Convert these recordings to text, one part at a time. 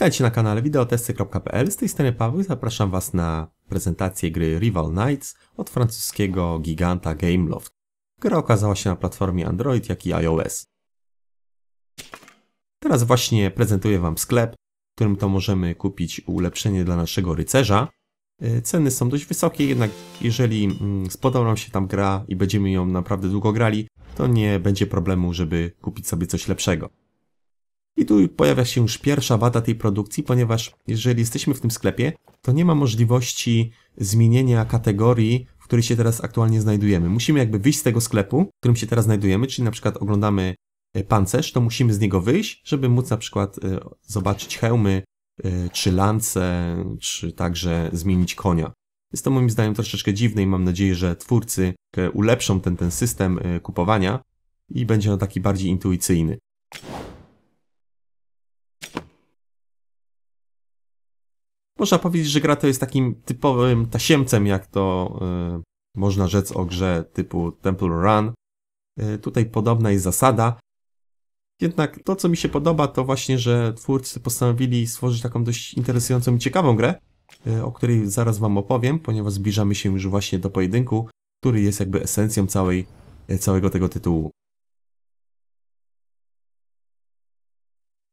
Witajcie na kanale wideotesty.pl. Z tej strony Paweł zapraszam Was na prezentację gry Rival Knights od francuskiego giganta Gameloft. Gra okazała się na platformie Android, jak i iOS. Teraz właśnie prezentuję Wam sklep, w którym to możemy kupić ulepszenie dla naszego rycerza. Y, ceny są dość wysokie, jednak jeżeli mm, spodoba nam się tam gra i będziemy ją naprawdę długo grali, to nie będzie problemu, żeby kupić sobie coś lepszego. I tu pojawia się już pierwsza wada tej produkcji, ponieważ jeżeli jesteśmy w tym sklepie, to nie ma możliwości zmienienia kategorii, w której się teraz aktualnie znajdujemy. Musimy jakby wyjść z tego sklepu, w którym się teraz znajdujemy, czyli na przykład oglądamy e, pancerz, to musimy z niego wyjść, żeby móc na przykład e, zobaczyć hełmy, e, czy lance, czy także zmienić konia. Jest to moim zdaniem troszeczkę dziwne i mam nadzieję, że twórcy ulepszą ten, ten system kupowania i będzie on taki bardziej intuicyjny. Można powiedzieć, że gra to jest takim typowym tasiemcem, jak to y, można rzec o grze typu Temple Run. Y, tutaj podobna jest zasada. Jednak to, co mi się podoba, to właśnie, że twórcy postanowili stworzyć taką dość interesującą i ciekawą grę, y, o której zaraz Wam opowiem, ponieważ zbliżamy się już właśnie do pojedynku, który jest jakby esencją całej, całego tego tytułu.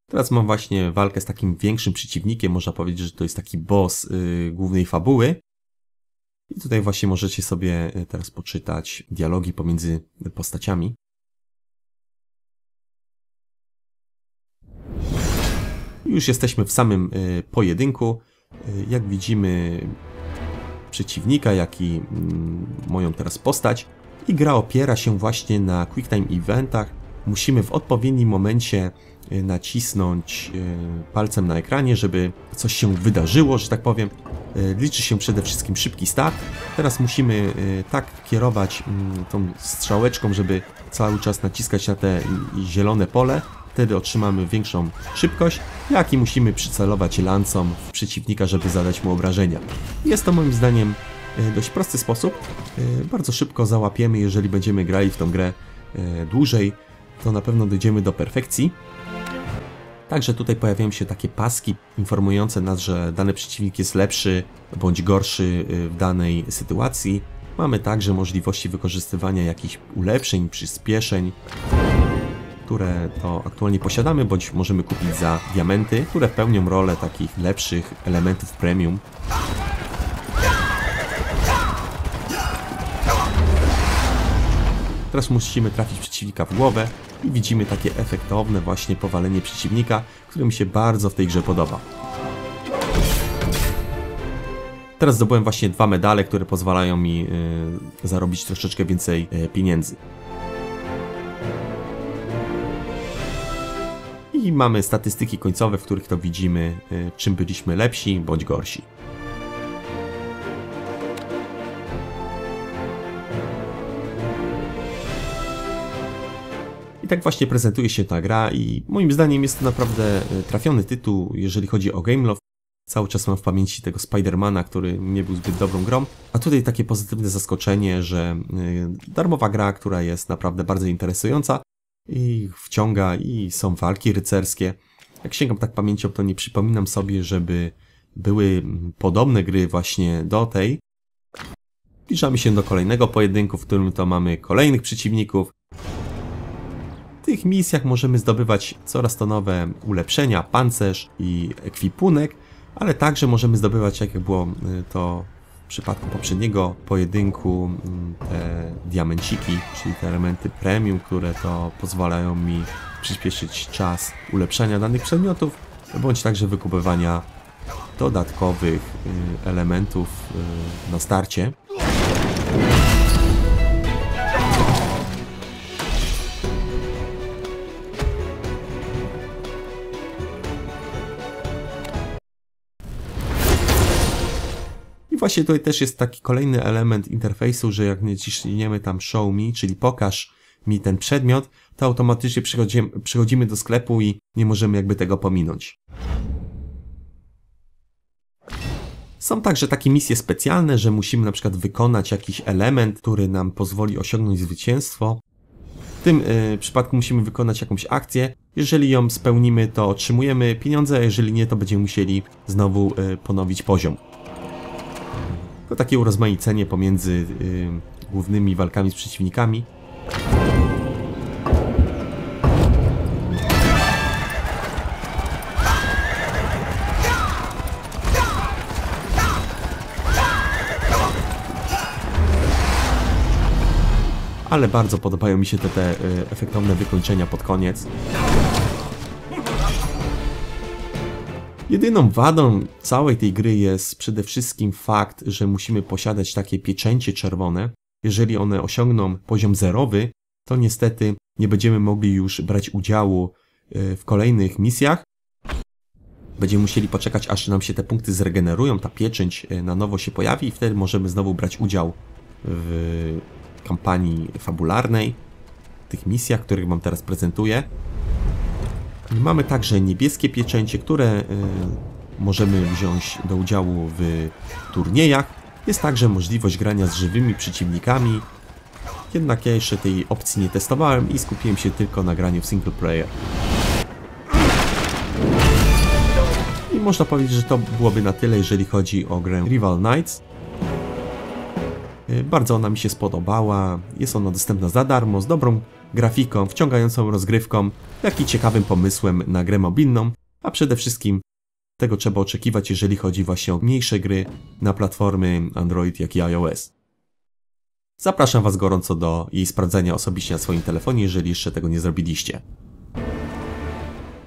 Teraz mam właśnie walkę z takim większym przeciwnikiem, można powiedzieć, że to jest taki boss yy, głównej fabuły. I tutaj właśnie możecie sobie y, teraz poczytać dialogi pomiędzy postaciami. Już jesteśmy w samym y, pojedynku. Y, jak widzimy przeciwnika, jak i mm, moją teraz postać. I gra opiera się właśnie na quick time eventach. Musimy w odpowiednim momencie Y, nacisnąć y, palcem na ekranie, żeby coś się wydarzyło, że tak powiem. Y, liczy się przede wszystkim szybki start. Teraz musimy tak kierować mm, tą strzałeczką, żeby cały czas naciskać na te zielone pole. Wtedy otrzymamy większą szybkość, jak i musimy przycelować lancą w przeciwnika, żeby zadać mu obrażenia. Jest to moim zdaniem dość prosty sposób. Bardzo szybko załapiemy, jeżeli będziemy grali w tą grę dłużej, to na pewno dojdziemy do perfekcji. Także tutaj pojawiają się takie paski informujące nas, że dany przeciwnik jest lepszy bądź gorszy y, w danej sytuacji. Mamy także możliwości wykorzystywania jakichś ulepszeń, przyspieszeń, które to aktualnie posiadamy, bądź możemy kupić za diamenty, które pełnią rolę takich lepszych elementów premium. Teraz musimy trafić przeciwnika w głowę i widzimy takie efektowne właśnie powalenie przeciwnika, które mi się bardzo w tej grze podoba. Teraz zdobyłem właśnie dwa medale, które pozwalają mi yy, zarobić troszeczkę więcej yy, pieniędzy. I mamy statystyki końcowe, w których to widzimy, yy, czym byliśmy lepsi bądź gorsi. I tak właśnie prezentuje się ta gra i moim zdaniem jest to naprawdę e, trafiony tytuł, jeżeli chodzi o Gameloft. Cały czas mam w pamięci tego Spidermana, który nie był zbyt dobrą grą, a tutaj takie pozytywne zaskoczenie, że e, darmowa gra, która jest naprawdę bardzo interesująca i wciąga i są walki rycerskie. Jak sięgam tak pamięcią, to nie przypominam sobie, żeby były podobne gry właśnie do tej. Zbliżamy się do kolejnego pojedynku, w którym to mamy kolejnych przeciwników tych misjach możemy zdobywać coraz to nowe ulepszenia, pancerz i ekwipunek, ale także możemy zdobywać, jak było y, to w przypadku poprzedniego pojedynku, mm, te diamenciki, czyli te elementy premium, które to pozwalają mi przyspieszyć czas ulepszania danych przedmiotów, bądź także wykupywania dodatkowych y, elementów y, na starcie. I właśnie tutaj też jest taki kolejny element interfejsu, że jak naciśniemy tam show me, czyli pokaż mi ten przedmiot, to automatycznie przychodzimy, przychodzimy do sklepu i nie możemy jakby tego pominąć. Są także takie misje specjalne, że musimy na przykład wykonać jakiś element, który nam pozwoli osiągnąć zwycięstwo. tym y, przypadku musimy wykonać jakąś akcję. Jeżeli ją spełnimy, to otrzymujemy pieniądze, a jeżeli nie, to będziemy musieli znowu y, ponowić poziom. To takie urozmaicenie pomiędzy y, głównymi walkami z przeciwnikami. ale bardzo podobają mi się te, te y, efektowne wykończenia pod koniec. Jedyną wadą całej tej gry jest przede wszystkim fakt, że musimy posiadać takie pieczęcie czerwone. Jeżeli one osiągną poziom zerowy, to niestety nie będziemy mogli już brać udziału y, w kolejnych misjach. Będziemy musieli poczekać, aż nam się te punkty zregenerują, ta pieczęć y, na nowo się pojawi i wtedy możemy znowu brać udział w kampanii fabularnej, tych misjach, których Wam teraz prezentuję. Mamy także niebieskie pieczęcie, które y, możemy wziąć do udziału w turniejach. Jest także możliwość grania z żywymi przeciwnikami. Jednak ja jeszcze tej opcji nie testowałem i skupiłem się tylko na graniu w single player. I można powiedzieć, że to byłoby na tyle, jeżeli chodzi o grę Rival Knights. Y, bardzo ona mi się spodobała. Jest ona dostępna za darmo, z dobrą grafiką, wciągającą rozgrywką, jak i ciekawym pomysłem na grę mobilną, a przede wszystkim tego trzeba oczekiwać, jeżeli chodzi właśnie o mniejsze gry na platformy Android jak i iOS. Zapraszam Was gorąco do jej sprawdzenia osobiście na swoim telefonie, jeżeli jeszcze tego nie zrobiliście.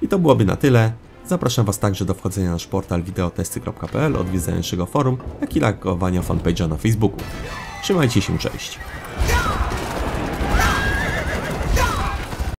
I to byłoby na tyle. Zapraszam Was także do wchodzenia na nasz portal wideotesty.pl, odwiedzania naszego forum, jak i lajkowania fanpage'a na Facebooku. Trzymajcie się, cześć!